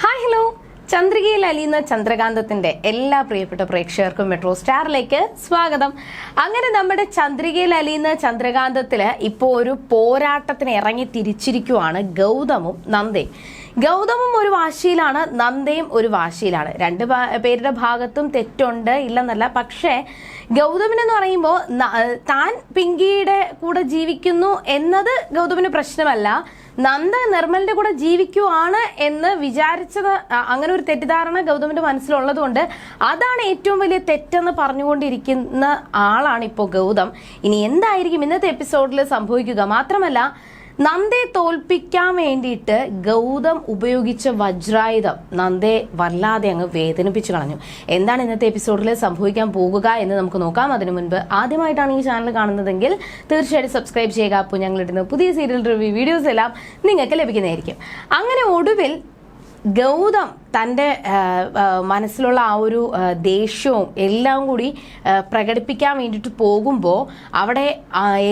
Hi hello ചന്ദ്രികയിൽ അലിയുന്ന ചന്ദ്രകാന്തത്തിന്റെ എല്ലാ പ്രിയപ്പെട്ട പ്രേക്ഷകർക്കും മെട്രോ സ്റ്റാറിലേക്ക് സ്വാഗതം. അങ്ങനെ നമ്മുടെ ചന്ദ്രികയിൽ അലിയുന്ന ചന്ദ്രകാന്തത്തിൽ ഇപ്പോൾ ഒരു പോരാട്ടത്തിന് ഇറങ്ങി തിരിച്ചിരിക്കുവാണ് ഗൗതമും നന്ദയും. ഗൗതമും ഒരു വാശിയിലാണ് നന്ദയും ഒരു വാശിയിലാണ്. രണ്ട് പേരുടെ ഭാഗത്തും തെറ്റുണ്ട് ഇല്ലെന്നല്ല. പക്ഷേ ഗൗതമിനെന്ന് പറയുമ്പോൾ താൻ പിങ്കിയുടെ കൂടെ ജീവിക്കുന്നു എന്നത് ഗൗതമിന് പ്രശ്നമല്ല. നന്ദ നിർമ്മലിന്റെ കൂടെ ജീവിക്കുവാണ് എന്ന് വിചാരിച്ചത് അങ്ങനെ ഒരു തെറ്റിദ്ധാരണ ഗൗതമിന്റെ മനസ്സിലുള്ളത് കൊണ്ട് അതാണ് ഏറ്റവും വലിയ തെറ്റെന്ന് പറഞ്ഞുകൊണ്ടിരിക്കുന്ന ആളാണ് ഇപ്പോൾ ഗൗതം. ഇനി എന്തായിരിക്കും ഇന്നത്തെ എപ്പിസോഡിൽ സംഭവിക്കുക? മാത്രമല്ല നന്ദയെ തോൽപ്പിക്കാൻ വേണ്ടിയിട്ട് ഗൗതം ഉപയോഗിച്ച വജ്രായുധം നന്ദയെ വല്ലാതെ അങ്ങ് വേദനിപ്പിച്ചു കളഞ്ഞു. എന്താണ് ഇന്നത്തെ എപ്പിസോഡിൽ സംഭവിക്കാൻ പോകുക എന്ന് നമുക്ക് നോക്കാം. അതിനു മുൻപ് ആദ്യമായിട്ടാണ് ഈ ചാനൽ കാണുന്നതെങ്കിൽ തീർച്ചയായിട്ടും സബ്സ്ക്രൈബ് ചെയ്യുക. അപ്പോൾ ഞങ്ങളിടുന്ന പുതിയ സീരിയൽ റിവ്യൂ വീഡിയോസ് എല്ലാം നിങ്ങൾക്ക് ലഭിക്കുന്നതായിരിക്കും. അങ്ങനെ ഒടുവിൽ ഗൗതം തന്റെ മനസ്സിലുള്ള ആ ഒരു ദേഷ്യവും എല്ലാം കൂടി പ്രകടിപ്പിക്കാൻ വേണ്ടിയിട്ട് പോകുമ്പോൾ അവിടെ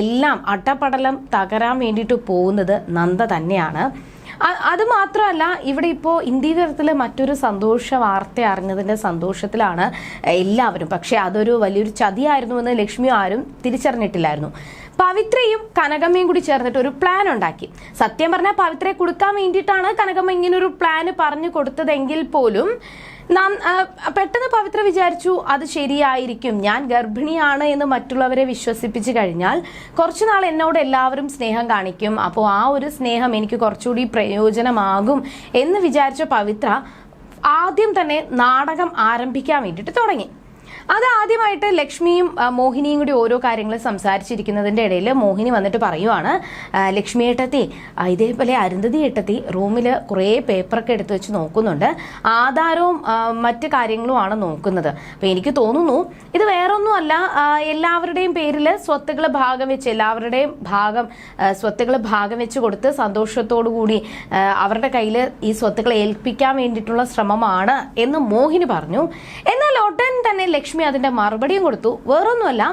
എല്ലാം അട്ടപ്പടലം തകരാൻ വേണ്ടിയിട്ട് പോകുന്നത് നന്ദ തന്നെയാണ്. അത് മാത്രമല്ല ഇവിടെ ഇപ്പോൾ ഇന്ത്യ തരത്തിൽ മറ്റൊരു സന്തോഷ വാർത്ത അറിഞ്ഞതിന്റെ സന്തോഷത്തിലാണ് എല്ലാവരും. പക്ഷേ അതൊരു വലിയൊരു ചതിയായിരുന്നു എന്ന് ലക്ഷ്മി ആരും തിരിച്ചറിഞ്ഞിട്ടില്ലായിരുന്നു. പവിത്രയും കനകമ്മയും കൂടി ചേർന്നിട്ട് ഒരു പ്ലാൻ ഉണ്ടാക്കി. സത്യം പറഞ്ഞാൽ പവിത്രയെ കൊടുക്കാൻ വേണ്ടിയിട്ടാണ് കനകമ്മ ഇങ്ങനെ ഒരു പ്ലാൻ പറഞ്ഞു കൊടുത്തതെങ്കിൽ പോലും നാം പെട്ടെന്ന് പവിത്ര വിചാരിച്ചു അത് ശരിയായിരിക്കും. ഞാൻ ഗർഭിണിയാണ് എന്ന് മറ്റുള്ളവരെ വിശ്വസിപ്പിച്ചു കഴിഞ്ഞാൽ കുറച്ചു നാൾ എന്നോട് എല്ലാവരും സ്നേഹം കാണിക്കും. അപ്പോൾ ആ ഒരു സ്നേഹം എനിക്ക് കുറച്ചുകൂടി പ്രയോജനമാകും. എന്ന് വിചാരിച്ച പവിത്ര ആദ്യം തന്നെ നാടകം ആരംഭിക്കാൻ വേണ്ടിയിട്ട് തുടങ്ങി. അത് ആദ്യമായിട്ട് ലക്ഷ്മിയും മോഹിനിയും കൂടി ഓരോ കാര്യങ്ങൾ സംസാരിച്ചിരിക്കുന്നതിന്റെ ഇടയിൽ മോഹിനി വന്നിട്ട് പറയുവാണ് ലക്ഷ്മി ഏട്ടത്തി ഇതേപോലെ അരുന്ധതി ഏട്ടത്തി റൂമിൽ കുറേ പേപ്പറൊക്കെ എടുത്ത് വെച്ച് നോക്കുന്നുണ്ട്. ആധാരവും മറ്റു കാര്യങ്ങളുമാണ് നോക്കുന്നത്. അപ്പോൾ എനിക്ക് തോന്നുന്നു ഇത് വേറൊന്നുമല്ല എല്ലാവരുടെയും പേരിൽ സ്വത്തുകൾ ഭാഗം വെച്ച് എല്ലാവരുടെയും ഭാഗം സ്വത്തുകൾ ഭാഗം വെച്ച് കൊടുത്ത് സന്തോഷത്തോടു കൂടി അവരുടെ കയ്യിൽ ഈ സ്വത്തുക്കളെ ഏൽപ്പിക്കാൻ വേണ്ടിയിട്ടുള്ള ശ്രമമാണ് എന്ന് മോഹിനി പറഞ്ഞു. എന്നാൽ ഉടൻ തന്നെ ലക്ഷ്മി അതിന്റെ മറുപടിയും കൊടുത്തു. വേറൊന്നുമല്ല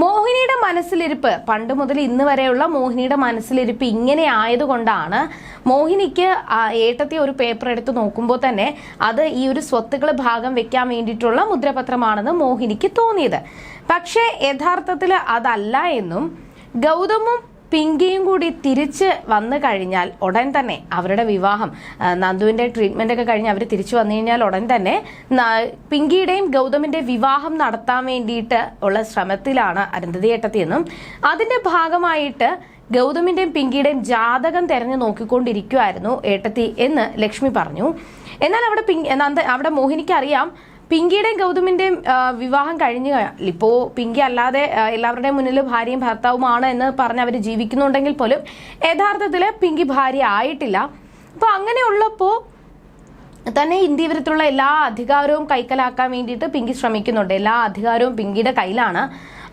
മോഹിനിയുടെ മനസ്സിലിരിപ്പ് പണ്ട് മുതൽ ഇന്ന് വരെയുള്ള മോഹിനിയുടെ മനസ്സിലിരിപ്പ് ഇങ്ങനെ ആയതുകൊണ്ടാണ് മോഹിനിക്ക് ഏട്ടത്തി ഒരു പേപ്പർ എടുത്ത് നോക്കുമ്പോൾ തന്നെ അത് ഈ ഒരു സ്വത്തുക്കൾ ഭാഗം വെക്കാൻ വേണ്ടിയിട്ടുള്ള മുദ്രപത്രമാണെന്ന് മോഹിനിക്ക് തോന്നിയത്. പക്ഷേ യഥാർത്ഥത്തിൽ അതല്ല എന്നും ഗൗതമും പിങ്കിയും കൂടി തിരിച്ച് വന്നു കഴിഞ്ഞാൽ ഉടൻ തന്നെ അവരുടെ വിവാഹം നന്ദുവിന്റെ ട്രീറ്റ്മെന്റ് ഒക്കെ കഴിഞ്ഞ് അവർ തിരിച്ചു വന്നു കഴിഞ്ഞാൽ ഉടൻ തന്നെ പിങ്കിയുടെയും ഗൗതമിന്റെ വിവാഹം നടത്താൻ വേണ്ടിയിട്ട് ഉള്ള ശ്രമത്തിലാണ് അരുന്ധതി ഏട്ടത്തി എന്നും. അതിന്റെ ഭാഗമായിട്ട് ഗൗതമിന്റെയും പിങ്കിയുടെയും ജാതകം തെരഞ്ഞു നോക്കിക്കൊണ്ടിരിക്കുമായിരുന്നു ഏട്ടത്തി എന്ന് ലക്ഷ്മി പറഞ്ഞു. എന്നാൽ അവിടെ പിങ്കി അവിടെ മോഹിനിക്ക് അറിയാം പിങ്കിയുടെയും ഗൗതമിന്റെയും വിവാഹം കഴിഞ്ഞു ഇപ്പോ പിങ്കി അല്ലാതെ എല്ലാവരുടെയും മുന്നിൽ ഭാര്യയും ഭർത്താവുമാണ് എന്ന് പറഞ്ഞ് അവർ ജീവിക്കുന്നുണ്ടെങ്കിൽ പോലും യഥാർത്ഥത്തിൽ പിങ്കി ഭാര്യ ആയിട്ടില്ല. അപ്പൊ അങ്ങനെയുള്ളപ്പോ തന്നെ ഇന്ത്യ വിരുദ്ധമുള്ള എല്ലാ അധികാരവും കൈക്കലാക്കാൻ വേണ്ടിയിട്ട് പിങ്കി ശ്രമിക്കുന്നുണ്ട്. എല്ലാ അധികാരവും പിങ്കിയുടെ കയ്യിലാണ്.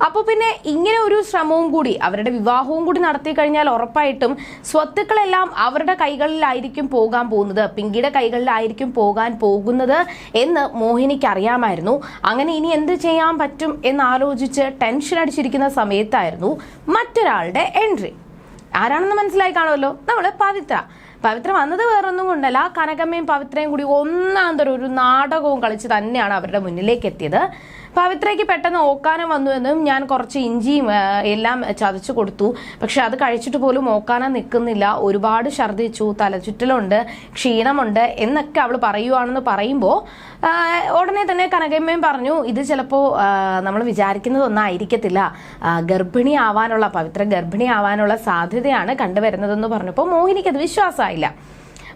അപ്പോൾ പിന്നെ ഇങ്ങനെ ഒരു ശ്രമവും കൂടി അവരുടെ വിവാഹവും കൂടി നടത്തി കഴിഞ്ഞാൽ ഉറപ്പായിട്ടും സ്വത്തുക്കളെല്ലാം അവരുടെ കൈകളിലായിരിക്കും പോകാൻ പോകുന്നത്. പിങ്കിയുടെ കൈകളിലായിരിക്കും പോകാൻ പോകുന്നത് എന്ന് മോഹിനിക്ക് അറിയാമായിരുന്നു അങ്ങനെ ഇനി എന്ത് ചെയ്യാൻ പറ്റും എന്നാലോചിച്ച് ടെൻഷൻ അടിച്ചിരിക്കുന്ന സമയത്തായിരുന്നു മറ്റൊരാളുടെ എൻട്രി ആരാണെന്ന് മനസ്സിലായി കാണുമല്ലോ? നമ്മൾ പവിത്ര. പവിത്ര വന്നത് വേറൊന്നും കൊണ്ടല്ല. കനകമ്മയും പവിത്രയും കൂടി ഒന്നാന്തരം ഒരു നാടകവും കളിച്ച് തന്നെയാണ് അവരുടെ മുന്നിലേക്ക് എത്തിയത്. പവിത്രയ്ക്ക് പെട്ടെന്ന് ഓക്കാനം വന്നു എന്നും ഞാൻ കുറച്ച് ഇഞ്ചിയും എല്ലാം ചതച്ചു കൊടുത്തു. പക്ഷെ അത് കഴിച്ചിട്ട് പോലും ഓക്കാനം നിൽക്കുന്നില്ല. ഒരുപാട് ഛർദ്ദിച്ചു തലചുറ്റലുണ്ട് ക്ഷീണമുണ്ട് എന്നൊക്കെ അവൾ പറയുവാണെന്ന് പറയുമ്പോൾ ഉടനെ തന്നെ കനകമ്മയും പറഞ്ഞു ഇത് ചിലപ്പോൾ നമ്മൾ വിചാരിക്കുന്നതൊന്നും ആയിരിക്കത്തില്ല ഗർഭിണി ആവാനുള്ള പവിത്ര ഗർഭിണി ആവാനുള്ള സാധ്യതയാണ് കണ്ടുവരുന്നതെന്ന് പറഞ്ഞപ്പോൾ മോഹിനിക്കത് വിശ്വാസമായില്ല.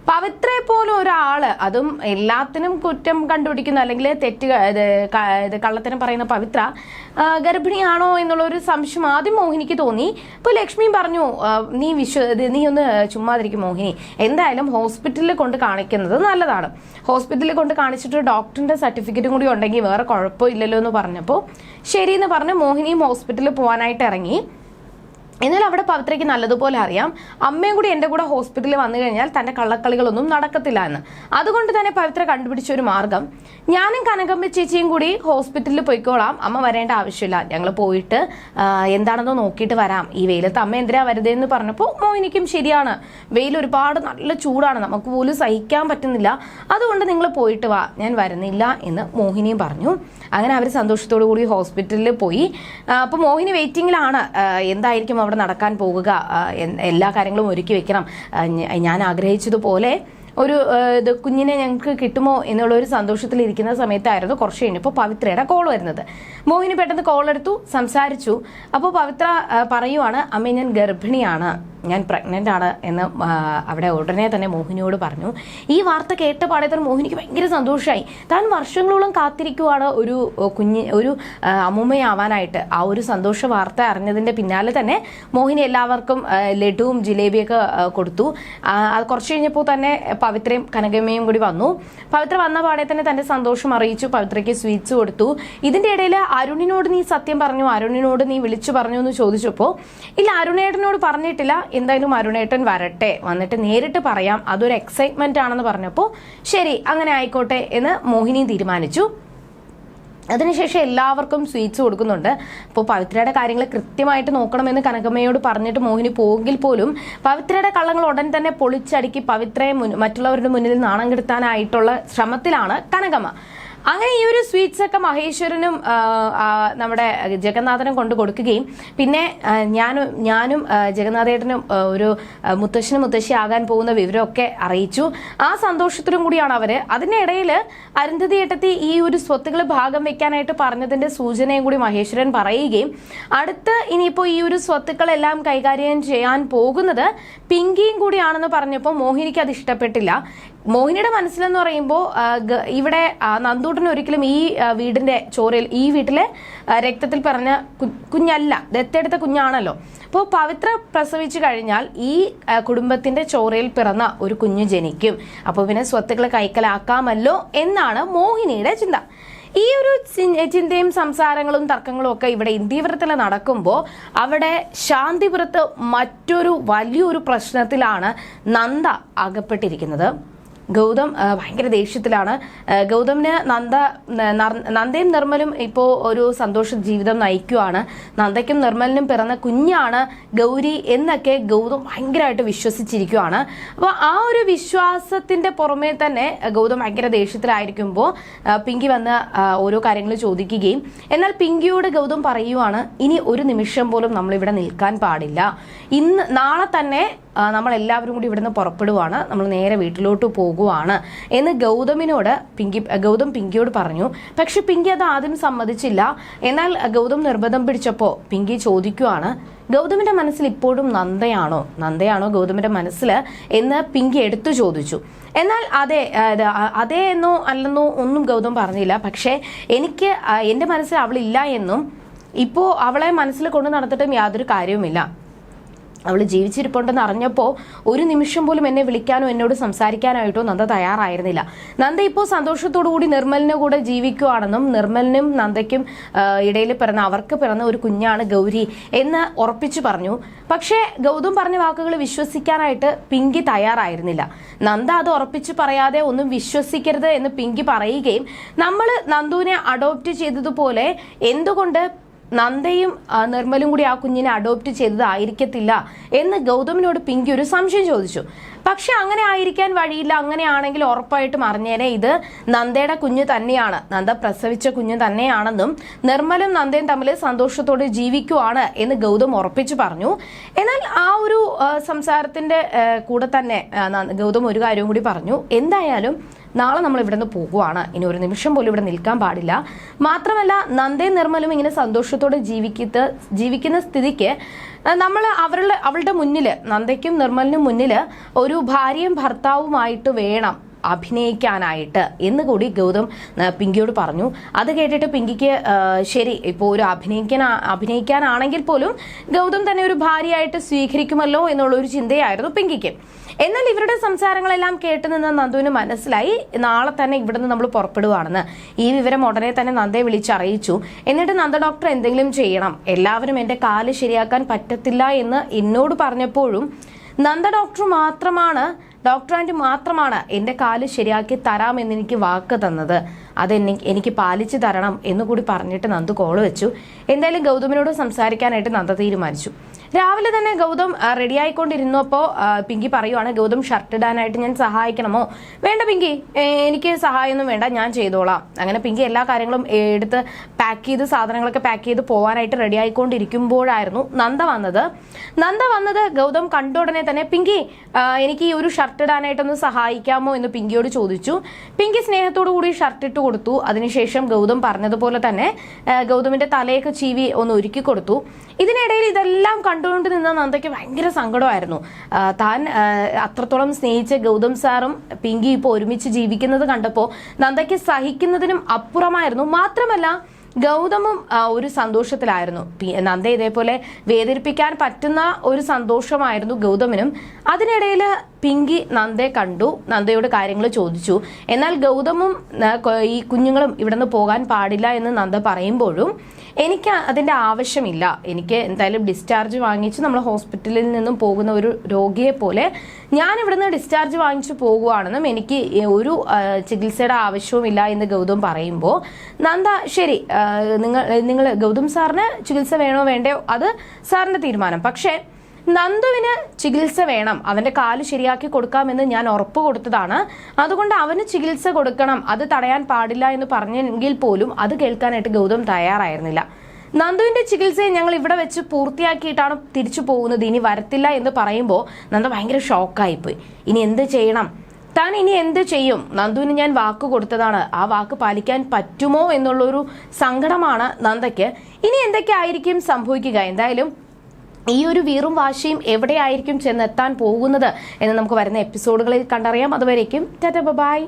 പവിത്രയെ പോലും ഒരാൾ അതും എല്ലാത്തിനും കുറ്റം കണ്ടുപിടിക്കുന്ന അല്ലെങ്കിൽ തെറ്റ് കള്ളത്തിനും കള്ളത്തരം പറയുന്ന പവിത്ര ഗർഭിണിയാണോ എന്നുള്ള ഒരു സംശയം ആദ്യം മോഹിനിക്ക് തോന്നി. ഇപ്പോൾ ലക്ഷ്മിയും പറഞ്ഞു നീ വിശ്വ നീ ഒന്ന് ചുമ്മാതിരിക്കും മോഹിനി. എന്തായാലും ഹോസ്പിറ്റലിൽ കൊണ്ട് കാണിക്കുന്നത് നല്ലതാണ്. ഹോസ്പിറ്റലിൽ കൊണ്ട് കാണിച്ചിട്ട് ഡോക്ടറിന്റെ സർട്ടിഫിക്കറ്റും കൂടി ഉണ്ടെങ്കിൽ വേറെ കുഴപ്പമില്ലല്ലോ എന്ന് പറഞ്ഞപ്പോൾ എന്ന് പറഞ്ഞ് മോഹിനിയും ഹോസ്പിറ്റലിൽ പോകാനായിട്ട് ഇറങ്ങി. എന്നാൽ അവിടെ പവിത്രയ്ക്ക് നല്ലതുപോലെ അറിയാം. അമ്മയും കൂടി എന്റെ കൂടെ ഹോസ്പിറ്റലിൽ വന്നു കഴിഞ്ഞാൽ തന്റെ കള്ളക്കളികളൊന്നും നടക്കത്തില്ല എന്ന്. അതുകൊണ്ട് തന്നെ പവിത്ര കണ്ടുപിടിച്ച ഒരു മാർഗം. ഞാനും കനകമ്മ ചേച്ചിയും കൂടി ഹോസ്പിറ്റലിൽ പോയിക്കോളാം. അമ്മ വരേണ്ട ആവശ്യമില്ല. ഞങ്ങൾ പോയിട്ട് എന്താണെന്നോ നോക്കിയിട്ട് വരാം. ഈ വെയിലത്ത് അമ്മ എന്തിനാ വരുതെന്ന് പറഞ്ഞപ്പോൾ മോഹിനിക്കും ശരിയാണ്. വെയിൽ ഒരുപാട് നല്ല ചൂടാണ്. നമുക്ക് പോലും സഹിക്കാൻ പറ്റുന്നില്ല. അതുകൊണ്ട് നിങ്ങൾ പോയിട്ട് വാ. ഞാൻ വരുന്നില്ല എന്ന് മോഹിനിയും പറഞ്ഞു. അങ്ങനെ അവർ സന്തോഷത്തോടു കൂടി ഹോസ്പിറ്റലിൽ പോയി. അപ്പോൾ മോഹിനി വെയിറ്റിംഗിലാണ്. എന്തായിരിക്കും അവിടെ നടക്കാൻ പോകുക? എല്ലാ കാര്യങ്ങളും ഒരുക്കി വെക്കണം. ഞാൻ ആഗ്രഹിച്ചതുപോലെ ഒരു ഇത് കുഞ്ഞിനെ ഞങ്ങൾക്ക് കിട്ടുമോ എന്നുള്ള ഒരു സന്തോഷത്തിൽ ഇരിക്കുന്ന സമയത്തായിരുന്നു കുറച്ച് കഴിഞ്ഞപ്പോൾ പവിത്രയുടെ കോൾ വരുന്നത്. മോഹിനി പെട്ടെന്ന് കോൾ എടുത്തു സംസാരിച്ചു. അപ്പോൾ പവിത്ര പറയുവാണ് അമ്മ ഞാൻ ഗർഭിണിയാണ്. ഞാൻ പ്രഗ്നന്റ് ആണ് എന്ന് അവിടെ ഉടനെ തന്നെ മോഹിനിയോട് പറഞ്ഞു. ഈ വാർത്ത കേട്ട പാടെ തന്നെ മോഹിനിക്ക് ഭയങ്കര സന്തോഷമായി താൻ വർഷങ്ങളോളം കാത്തിരിക്കുവാണ് ഒരു കുഞ്ഞ് ഒരു അമ്മൂമ്മയാവാനായിട്ട്. ആ ഒരു സന്തോഷ വാർത്ത അറിഞ്ഞതിന്റെ പിന്നാലെ തന്നെ മോഹിനി എല്ലാവർക്കും ലഡുവും ജിലേബിയൊക്കെ കൊടുത്തു. കുറച്ച് കഴിഞ്ഞപ്പോൾ തന്നെ പവിത്രയും കനകമ്മയും കൂടി വന്നു. പവിത്ര വന്ന പാടെ തന്നെ തന്റെ സന്തോഷം അറിയിച്ചു. പവിത്രയ്ക്ക് സ്വീറ്റ്സ് കൊടുത്തു. ഇതിന്റെ ഇടയിൽ അരുണിനോട് നീ സത്യം പറഞ്ഞു അരുണിനോട് നീ വിളിച്ചു പറഞ്ഞു എന്ന് ചോദിച്ചപ്പോൾ ഇല്ല അരുണേട്ടനോട് പറഞ്ഞിട്ടില്ല. എന്തായാലും അരുണേട്ടൻ വരട്ടെ. വന്നിട്ട് നേരിട്ട് പറയാം. അതൊരു എക്സൈറ്റ്മെന്റ് ആണെന്ന് പറഞ്ഞപ്പോൾ ശരി അങ്ങനെ ആയിക്കോട്ടെ എന്ന് മോഹിനി തീരുമാനിച്ചു. അതിനുശേഷം എല്ലാവർക്കും സ്വീറ്റ്സ് കൊടുക്കുന്നുണ്ട്. അപ്പോൾ പവിത്രയുടെ കാര്യങ്ങൾ കൃത്യമായിട്ട് നോക്കണമെന്ന് കനകമ്മയോട് പറഞ്ഞിട്ട് മോഹിനി പോകിൽ പോലും പവിത്രയുടെ കള്ളങ്ങൾ ഉടൻ തന്നെ പൊളിച്ചടുക്കി പവിത്രയെ മറ്റുള്ളവരുടെ മുന്നിൽ നാണം കെടുത്താനായിട്ടുള്ള ശ്രമത്തിലാണ് കനകമ്മ. അങ്ങനെ ഈ ഒരു സ്വീറ്റ്സ് ഒക്കെ മഹേശ്വരനും നമ്മുടെ ജഗന്നാഥനും കൊണ്ട് കൊടുക്കുകയും പിന്നെ ഞാനും ഞാനും ജഗന്നാഥേട്ടനും ഒരു മുത്തശ്ശനും മുത്തശ്ശി ആകാൻ പോകുന്ന വിവരമൊക്കെ അറിയിച്ചു. ആ സന്തോഷത്തിലും കൂടിയാണ് അവർ. അതിനിടയിൽ അരുന്ധതി ഏട്ടത്തി ഈ ഒരു സ്വത്തുകൾ ഭാഗം വെക്കാനായിട്ട് പറഞ്ഞതിന്റെ സൂചനയും കൂടി മഹേശ്വരൻ പറയുകയും അടുത്ത് ഇനിയിപ്പോൾ ഈ ഒരു സ്വത്തുക്കളെല്ലാം കൈകാര്യം ചെയ്യാൻ പോകുന്നത് പിങ്കിയും കൂടിയാണെന്ന് പറഞ്ഞപ്പോൾ മോഹിനിക്ക് അത് ഇഷ്ടപ്പെട്ടില്ല. മോഹിനിയുടെ മനസ്സിലെന്ന് പറയുമ്പോൾ ഇവിടെ ആ, നന്ദൂട്ടന് ഒരിക്കലും ഈ വീടിന്റെ ചോരയിൽ ഈ വീട്ടിലെ രക്തത്തിൽ പറഞ്ഞ കുഞ്ഞല്ല ദത്തെടുത്ത കുഞ്ഞാണല്ലോ. അപ്പോൾ പവിത്ര പ്രസവിച്ചു കഴിഞ്ഞാൽ ഈ കുടുംബത്തിന്റെ ചോരയിൽ പിറന്ന ഒരു കുഞ്ഞു ജനിക്കും. അപ്പോൾ പിന്നെ സ്വത്തുക്കൾ കൈക്കലാക്കാമല്ലോ എന്നാണ് മോഹിനിയുടെ ചിന്ത. ഈ ഒരു ചിന്തയും സംസാരങ്ങളും തർക്കങ്ങളും ഒക്കെ ഇവിടെ ഇന്ത്യപുരത്തിൽ നടക്കുമ്പോൾ അവിടെ ശാന്തിപുരത്ത് മറ്റൊരു വലിയൊരു പ്രശ്നത്തിലാണ് നന്ദ അകപ്പെട്ടിരിക്കുന്നത്. ഗൗതം ഭയങ്കര ദേഷ്യത്തിലാണ്. ഗൗതമിന് നന്ദ നന്ദയും നിർമ്മലും ഇപ്പോൾ ഒരു സന്തോഷ ജീവിതം നയിക്കുവാണ്. നന്ദയ്ക്കും നിർമ്മലിനും പിറന്ന കുഞ്ഞാണ് ഗൗരി എന്നൊക്കെ ഗൗതം ഭയങ്കരമായിട്ട് വിശ്വസിച്ചിരിക്കുവാണ്. അപ്പോൾ ആ ഒരു വിശ്വാസത്തിന്റെ പുറമേ തന്നെ ഗൗതം ഭയങ്കര ദേഷ്യത്തിലായിരിക്കുമ്പോൾ പിങ്കി വന്ന് ഓരോ കാര്യങ്ങൾ ചോദിക്കുകയും എന്നാൽ പിങ്കിയോട് ഗൗതം പറയുവാണ് ഇനി ഒരു നിമിഷം പോലും നമ്മളിവിടെ നിൽക്കാൻ പാടില്ല. ഇന്ന് നാളെ തന്നെ നമ്മളെല്ലാവരും കൂടി ഇവിടുന്ന് പുറപ്പെടുവാണ്. നമ്മൾ നേരെ വീട്ടിലോട്ട് പോകുവാണ്. എന്ന് ഗൗതമിനോട് പിങ്കി ഗൗതം പിങ്കിയോട് പറഞ്ഞു. പക്ഷെ പിങ്കി അത് ആദ്യം സമ്മതിച്ചില്ല. എന്നാൽ ഗൗതം നിർബന്ധം പിടിച്ചപ്പോൾ പിങ്കി ചോദിക്കുവാണ് ഗൗതമിന്റെ മനസ്സിൽ ഇപ്പോഴും നന്ദയാണോ? നന്ദയാണോ ഗൗതമിന്റെ മനസ്സിൽ എന്ന് പിങ്കി എടുത്തു ചോദിച്ചു. എന്നാൽ അതെ അതെ എന്നോ അല്ലെന്നോ ഒന്നും ഗൗതം പറഞ്ഞില്ല. പക്ഷേ എനിക്ക് എന്റെ മനസ്സിൽ അവളില്ല എന്നും ഇപ്പോൾ അവളെ മനസ്സിൽ കൊണ്ടു നടത്തിട്ടും യാതൊരു കാര്യവുമില്ല. അവൾ ജീവിച്ചിരിപ്പുണ്ടെന്ന് അറിഞ്ഞപ്പോൾ ഒരു നിമിഷം പോലും എന്നെ വിളിക്കാനോ എന്നോട് സംസാരിക്കാനായിട്ടോ നന്ദ തയ്യാറായിരുന്നില്ല. നന്ദ ഇപ്പോൾ സന്തോഷത്തോടു കൂടി നിർമ്മലിന്റെ കൂടെ ജീവിക്കുവാണെന്നും നിർമ്മലിനും നന്ദയ്ക്കും ഇടയിൽ പിറന്ന അവർക്ക് പിറന്ന ഒരു കുഞ്ഞാണ് ഗൗരി എന്ന് ഉറപ്പിച്ചു പറഞ്ഞു. പക്ഷേ ഗൗതം പറഞ്ഞ വാക്കുകൾ വിശ്വസിക്കാനായിട്ട് പിങ്കി തയ്യാറായിരുന്നില്ല. നന്ദ അത് ഉറപ്പിച്ചു പറയാതെ ഒന്നും വിശ്വസിക്കരുത് എന്ന് പിങ്കി പറയുകയും നമ്മൾ നന്ദുവിനെ അഡോപ്റ്റ് ചെയ്തതുപോലെ എന്തുകൊണ്ട് നന്ദയും നിർമ്മലും കൂടി ആ കുഞ്ഞിനെ അഡോപ്റ്റ് ചെയ്തതായിരിക്കത്തില്ല എന്ന് ഗൗതമിനോട് പിങ്കി ഒരു സംശയം ചോദിച്ചു. പക്ഷെ അങ്ങനെ ആയിരിക്കാൻ വഴിയില്ല. അങ്ങനെയാണെങ്കിൽ ഉറപ്പായിട്ടും അറിഞ്ഞേനെ ഇത് നന്ദയുടെ കുഞ്ഞ് തന്നെയാണ്. നന്ദ പ്രസവിച്ച കുഞ്ഞ് തന്നെയാണെന്നും നിർമ്മലും നന്ദയും തമ്മിൽ സന്തോഷത്തോടെ ജീവിക്കുവാണ് എന്ന് ഗൗതം ഉറപ്പിച്ചു പറഞ്ഞു. എന്നാൽ ആ ഒരു സംസാരത്തിന്റെ കൂടെ തന്നെ ഗൗതം ഒരു കാര്യവും കൂടി പറഞ്ഞു. എന്തായാലും നാളെ നമ്മൾ ഇവിടെ നിന്ന് പോകുവാണ്. ഇനി ഒരു നിമിഷം പോലും ഇവിടെ നിൽക്കാൻ പാടില്ല. മാത്രമല്ല നന്ദേ നിർമ്മലും ഇങ്ങനെ സന്തോഷത്തോടെ ജീവിക്കത്ത് ജീവിക്കുന്ന സ്ഥിതിക്ക് നമ്മൾ അവരുടെ അവളുടെ മുന്നിൽ നന്ദയ്ക്കും നിർമ്മലിനും മുന്നിൽ ഒരു ഭാര്യയും ഭർത്താവുമായിട്ട് വേണം. അഭിനയിക്കാനായിട്ട് എന്ന് കൂടി ഗൗതം പിങ്കിയോട് പറഞ്ഞു. അത് കേട്ടിട്ട് പിങ്കിക്ക് ശരി ഇപ്പോൾ ഒരു അഭിനയിക്കാൻ അഭിനയിക്കാനാണെങ്കിൽ പോലും ഗൗതം തന്നെ ഒരു ഭാര്യയായിട്ട് സ്വീകരിക്കുമല്ലോ എന്നുള്ള ഒരു ചിന്തയായിരുന്നു പിങ്കിക്ക്. എന്നാൽ ഇവരുടെ സംസാരങ്ങളെല്ലാം കേട്ട് നിന്ന് നന്ദുവിന് മനസ്സിലായി നാളെ തന്നെ ഇവിടുന്ന് നമ്മൾ പുറപ്പെടുവാണെന്ന്. ഈ വിവരം ഉടനെ തന്നെ നന്ദയെ വിളിച്ചറിയിച്ചു. എന്നിട്ട് നന്ദ ഡോക്ടർ എന്തെങ്കിലും ചെയ്യണം. എല്ലാവരും എന്റെ കാൽ ശരിയാക്കാൻ പറ്റത്തില്ല എന്ന് എന്നോട് പറഞ്ഞപ്പോഴും നന്ദ ഡോക്ടർ മാത്രമാണ് ഡോക്ടർ മാത്രമാണ് എന്റെ കാൽ ശരിയാക്കി തരാമെന്ന് എനിക്ക് വാക്ക് തന്നത്. അതെന്നെ എനിക്ക് പാലിച്ചു തരണം എന്നുകൂടി പറഞ്ഞിട്ട് നന്ദു കോൾ വെച്ചു. എന്തായാലും ഗൗതമിനോട് സംസാരിക്കാനായിട്ട് നന്ദ തീരുമാനിച്ചു. രാവിലെ തന്നെ ഗൗതം റെഡി ആയിക്കൊണ്ടിരുന്നപ്പോൾ പിങ്കി പറയുവാണ് ഗൗതം ഷർട്ട് ഇടാനായിട്ട് ഞാൻ സഹായിക്കണമോ? വേണ്ട പിങ്കി. എനിക്ക് സഹായമൊന്നും വേണ്ട. ഞാൻ ചെയ്തോളാം. അങ്ങനെ പിങ്കി എല്ലാ കാര്യങ്ങളും എടുത്ത് പാക്ക് ചെയ്ത് സാധനങ്ങളൊക്കെ പാക്ക് ചെയ്ത് പോകാനായിട്ട് റെഡി ആയിക്കൊണ്ടിരിക്കുമ്പോഴായിരുന്നു നന്ദ വന്നത്. നന്ദ വന്നത് ഗൗതം കണ്ട ഉടനെ തന്നെ പിങ്കി എനിക്ക് ഈ ഒരു ഷർട്ട് ഇടാനായിട്ടൊന്ന് സഹായിക്കാമോ? എന്ന് പിങ്കിയോട് ചോദിച്ചു. പിങ്കി സ്നേഹത്തോടു കൂടി ഷർട്ട് ഇട്ട് കൊടുത്തു. അതിനുശേഷം ഗൗതം പറഞ്ഞതുപോലെ തന്നെ ഗൗതമിന്റെ തലയൊക്കെ ചീവി ഒന്ന് ഒരുക്കി കൊടുത്തു. ഇതിനിടയിൽ ഇതെല്ലാം കണ്ടുകൊണ്ട് നിന്ന നന്ദയ്ക്ക് ഭയങ്കര സങ്കടമായിരുന്നു. താൻ അത്രത്തോളം സ്നേഹിച്ച ഗൗതം സാറും പിങ്കി ഇപ്പോൾ ഒരുമിച്ച് ജീവിക്കുന്നത് കണ്ടപ്പോൾ നന്ദയ്ക്ക് സഹിക്കുന്നതിനും അപ്പുറമായിരുന്നു. മാത്രമല്ല ഗൗതമും ഒരു സന്തോഷത്തിലായിരുന്നു. നന്ദ ഇതേപോലെ വേദനിപ്പിക്കാൻ പറ്റുന്ന ഒരു സന്തോഷമായിരുന്നു ഗൗതമിനും. അതിനിടയിൽ പിങ്കി നന്ദയെ കണ്ടു. നന്ദയോട് കാര്യങ്ങൾ ചോദിച്ചു. എന്നാൽ ഗൗതമും ഈ കുഞ്ഞുങ്ങളും ഇവിടുന്ന് പോകാൻ പാടില്ല എന്ന് നന്ദ പറയുമ്പോഴും എനിക്ക് അതിന്റെ ആവശ്യമില്ല. എനിക്ക് എന്തായാലും ഡിസ്ചാർജ് വാങ്ങിച്ച് നമ്മൾ ഹോസ്പിറ്റലിൽ നിന്നും പോകുന്ന ഒരു രോഗിയെ പോലെ ഞാൻ ഇവിടുന്ന് ഡിസ്ചാർജ് വാങ്ങിച്ച് പോകുവാണെന്നും എനിക്ക് ഒരു ചികിത്സയുടെ ആവശ്യവുമില്ല എന്ന് ഗൗതം പറയുമ്പോൾ നന്ദ ശരി നിങ്ങൾ നിങ്ങൾ ഗൗതം സാറിന് ചികിത്സ വേണോ വേണ്ടയോ? അത് സാറിന്റെ തീരുമാനം. പക്ഷേ നന്ദുവിന് ചികിത്സ വേണം. അവന്റെ കാൽ ശരിയാക്കി കൊടുക്കാമെന്ന് ഞാൻ ഉറപ്പ് കൊടുത്തതാണ്. അതുകൊണ്ട് അവന് ചികിത്സ കൊടുക്കണം. അത് തടയാൻ പാടില്ല എന്ന് പറഞ്ഞെങ്കിൽ പോലും അത് കേൾക്കാനായിട്ട് ഗൗതം തയ്യാറായിരുന്നില്ല. നന്ദുവിന്റെ ചികിത്സയെ ഞങ്ങൾ ഇവിടെ വെച്ച് പൂർത്തിയാക്കിയിട്ടാണ് തിരിച്ചു പോകുന്നത്. ഇനി വരത്തില്ല എന്ന് പറയുമ്പോൾ നന്ദ ഭയങ്കര ഷോക്കായിപ്പോയി. ഇനി എന്ത് ചെയ്യണം? താൻ ഇനി എന്ത് ചെയ്യും? നന്ദുവിന് ഞാൻ വാക്ക് കൊടുത്തതാണ്. ആ വാക്ക് പാലിക്കാൻ പറ്റുമോ എന്നുള്ളൊരു സങ്കടമാണ് നന്ദയ്ക്ക്. ഇനി എന്തൊക്കെ ആയിരിക്കും സംഭവിക്കുക? എന്തായാലും ഈ ഒരു വീറും വാശിയും എവിടെയായിരിക്കും ചെന്നെത്താൻ പോകുന്നത് എന്ന് നമുക്ക് വരുന്ന എപ്പിസോഡുകളിൽ കണ്ടറിയാം. അതുവരേക്കും ടാറ്റ ബൈ